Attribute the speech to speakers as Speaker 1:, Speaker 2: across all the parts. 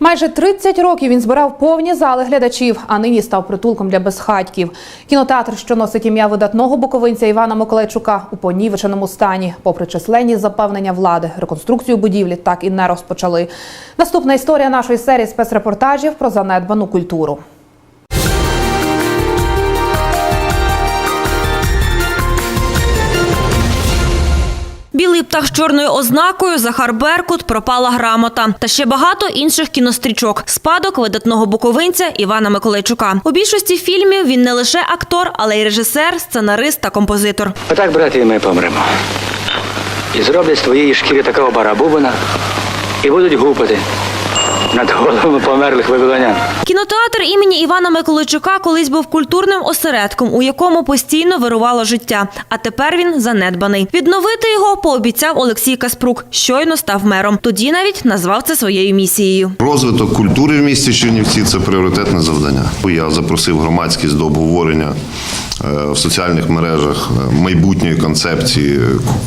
Speaker 1: Майже 30 років він збирав повні зали глядачів, а нині став притулком для безхатьків. Кінотеатр, що носить ім'я видатного буковинця Івана Миколайчука, у понівеченому стані. Попри численні запевнення влади, реконструкцію будівлі так і не розпочали. Наступна історія нашої серії спецрепортажів про занедбану культуру.
Speaker 2: Білий птах з чорною ознакою, Захар Беркут, пропала грамота та ще багато інших кінострічок. Спадок видатного буковинця Івана Миколайчука. У більшості фільмів він не лише актор, але й режисер, сценарист та композитор.
Speaker 3: Отак, брати, ми помремо. І зроблять з твоєї шкіри такого барабубина і будуть гупати над головами померлих вавилонян.
Speaker 2: Кінотеатр імені Івана Миколайчука колись був культурним осередком, у якому постійно вирувало життя. А тепер він занедбаний. Відновити його пообіцяв Олексій Каспрук. Щойно став мером. Тоді навіть назвав це своєю місією.
Speaker 4: Розвиток культури в місті Чернівці це пріоритетне завдання. Я запросив громадськість до обговорення в соціальних мережах е, майбутньої концепції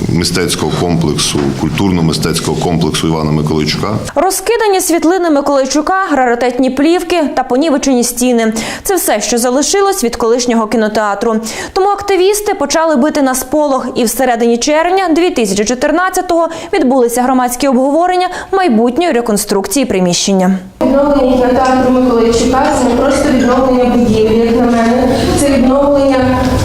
Speaker 4: мистецького комплексу, культурно-мистецького комплексу Івана Миколайчука.
Speaker 2: Розкидані світлини Миколайчука, раритетні плівки та понівечені стіни. Це все, що залишилось від колишнього кінотеатру. Тому активісти почали бити на сполох. І в середині червня 2014-го відбулися громадські обговорення майбутньої реконструкції приміщення.
Speaker 5: Відновлення кінотеатру Миколайчука це не просто відновлення будівлі, як на мене, це відновлення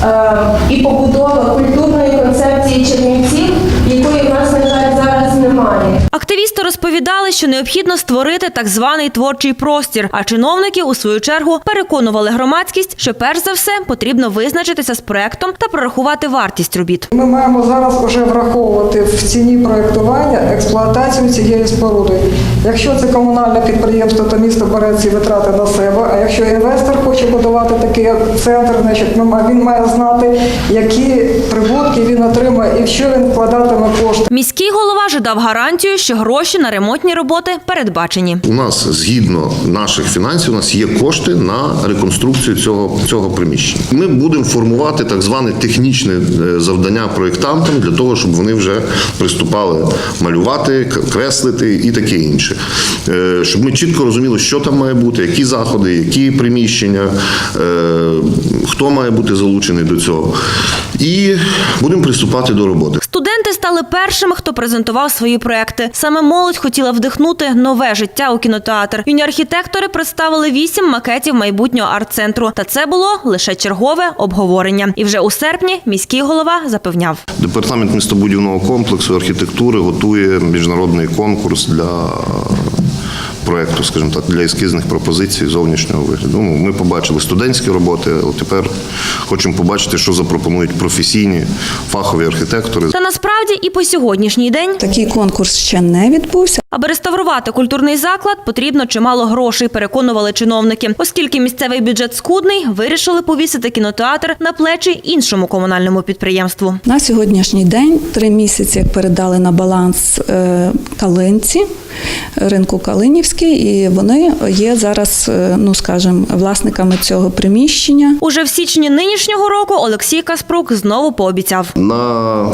Speaker 5: е, і побудова культурної концепції Чернівців, якої в нас, на жаль, зараз немає.
Speaker 2: Активісти розповідали, що необхідно створити так званий творчий простір. А чиновники у свою чергу переконували громадськість, що перш за все потрібно визначитися з проектом та прорахувати вартість робіт.
Speaker 6: Ми маємо зараз вже враховувати в ціні проектування експлуатацію цієї споруди. Якщо це комунальне підприємство, то місто бере ці витрати на себе. А якщо інвестор хоче будувати такий центр, значить ми він має знати, які прибутки він отримає і в що він вкладатиме кошти.
Speaker 2: Міський голова же дав гарантію, що гроші на ремонтні роботи передбачені.
Speaker 4: У нас згідно наших фінансів, у нас є кошти на реконструкцію цього, цього приміщення. Ми будемо формувати так зване технічне е, завдання проєктантам для того, щоб вони вже приступали малювати, креслити і таке інше. Е, Щоб ми чітко розуміли, що там має бути, які заходи, які приміщення, е, хто має бути залучений до цього. І будемо приступати до роботи.
Speaker 2: Студенти стали першими, хто презентував свої проекти. Саме молодь хотіла вдихнути нове життя у кінотеатр. Юні архітектори представили вісім макетів майбутнього арт-центру. Та це було лише чергове обговорення. І вже у серпні міський голова запевняв.
Speaker 4: Департамент містобудівного комплексу архітектури готує міжнародний конкурс для проекту, скажімо так, для ескізних пропозицій зовнішнього вигляду. Ну, ми побачили студентські роботи, от тепер хочемо побачити, що запропонують професійні фахові архітектори.
Speaker 2: Та насправді і по сьогоднішній день,
Speaker 7: Такий конкурс ще не відбувся.
Speaker 2: Аби реставрувати культурний заклад, потрібно чимало грошей, переконували чиновники. Оскільки місцевий бюджет скудний, вирішили повісити кінотеатр на плечі іншому комунальному підприємству.
Speaker 7: На сьогоднішній день три місяці як передали на баланс е, Калинці, ринку Калинівський, і вони є зараз, е, ну скажімо, власниками цього приміщення.
Speaker 2: Уже в січні нинішнього року Олексій Каспрук знову пообіцяв.
Speaker 4: На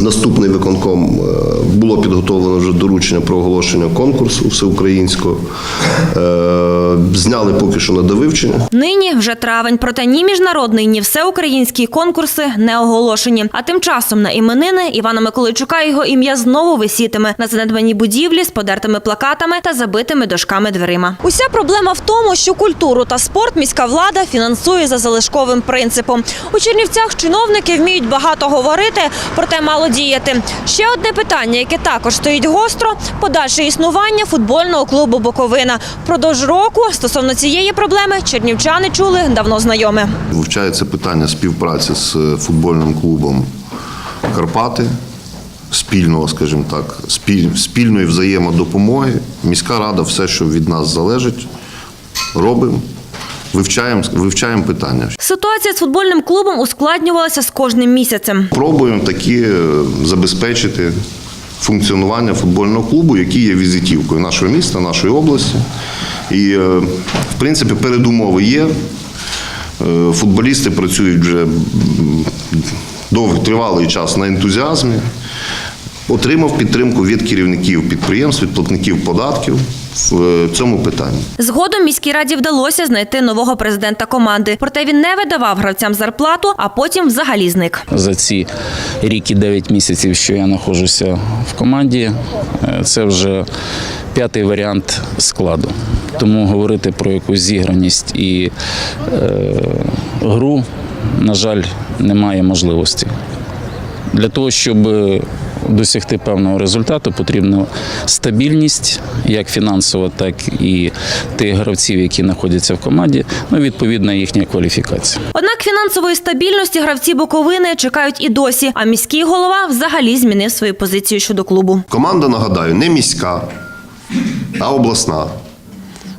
Speaker 4: наступний виконком е, було підготовлено вже доручення про оголошення конкурсу всеукраїнського. Е, Зняли поки що на довивчення.
Speaker 2: Нині вже травень, проте ні міжнародний, ні всеукраїнські конкурси не оголошені. А тим часом на іменини Івана Миколайчука його ім'я знову висітиме на занедбаній будівлі з подертими плакатами та забитими дошками дверима. Уся проблема в тому, що культуру та спорт міська влада фінансує за залишковим принципом. У Чернівцях чиновники вміють багато говорити, проте мало діяти. Ще одне питання, яке також стоїть гостро – подальше існування футбольного клубу Буковина. Впродовж року стосовно цієї проблеми чернівчани чули давно знайоме.
Speaker 4: Вивчається питання співпраці з е, футбольним клубом Карпати, спільного, скажімо так, спіль- спільної взаємодопомоги. Міська рада все, що від нас залежить, робимо, вивчаємо, вивчаємо питання.
Speaker 2: Ситуація з футбольним клубом ускладнювалася з кожним місяцем.
Speaker 4: Пробуємо такі е, забезпечити функціонування футбольного клубу, який є візитівкою нашого міста, нашої області. І, е, в принципі, передумови є. Е, Футболісти працюють вже довгий тривалий час на ентузіазмі. Отримав підтримку від керівників підприємств, від платників податків. В е, цьому питанні.
Speaker 2: Згодом міській раді вдалося знайти нового президента команди. Проте він не видавав гравцям зарплату, а потім взагалі зник.
Speaker 8: за ці рік і 9 місяців, що я знаходжуся в команді, е, це вже п'ятий варіант складу. Тому говорити про якусь зіграність і е, гру, на жаль, немає можливості. Для того, щоб досягти певного результату, потрібна стабільність, як фінансова, так і тих гравців, які знаходяться в команді, ну, відповідна їхня кваліфікація.
Speaker 2: Однак фінансової стабільності гравці Буковини чекають і досі. А міський голова взагалі змінив свою позицію щодо клубу.
Speaker 4: Команда, нагадаю, не міська, а обласна.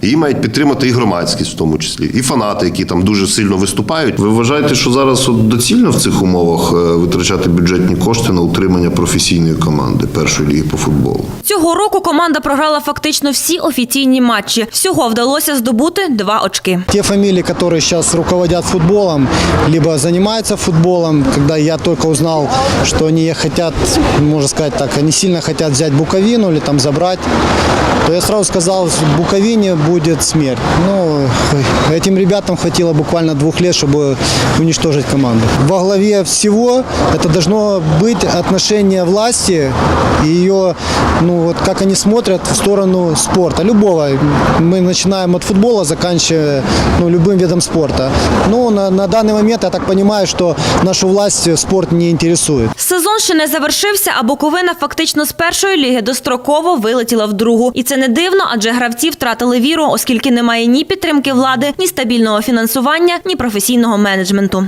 Speaker 4: Її мають підтримати і громадськість, в тому числі, і фанати, які там дуже сильно виступають. Ви вважаєте, що зараз от доцільно в цих умовах е, витрачати бюджетні кошти на утримання професійної команди першої ліги по футболу?
Speaker 2: Цього року команда програла фактично всі офіційні матчі. Всього вдалося здобути два очки.
Speaker 9: Те фамилии, которые сейчас руководят футболом, либо занимаются футболом, когда я только узнал, что они хотят, можно сказать так, они сильно хотят взять Буковину или там забрать, то я сразу сказал, в Буковине будет смерть. Ну, этим ребятам хватило буквально двух лет, чтобы уничтожить команду. Во главе всего это должно быть отношение власти и ее, ну вот как они смотрят в сторону спорта, любого. Мы начинаем от футбола, заканчивая ну, любым видом спорта. Ну, на, на данный момент я так понимаю, что нашу власть спорт не интересует.
Speaker 2: Сезон ще не завершився, а Буковина фактично з першої ліги достроково вилетіла в другу. І це не дивно, адже гравці втратили віру, оскільки немає ні підтримки влади, ні стабільного фінансування, ні професійного менеджменту.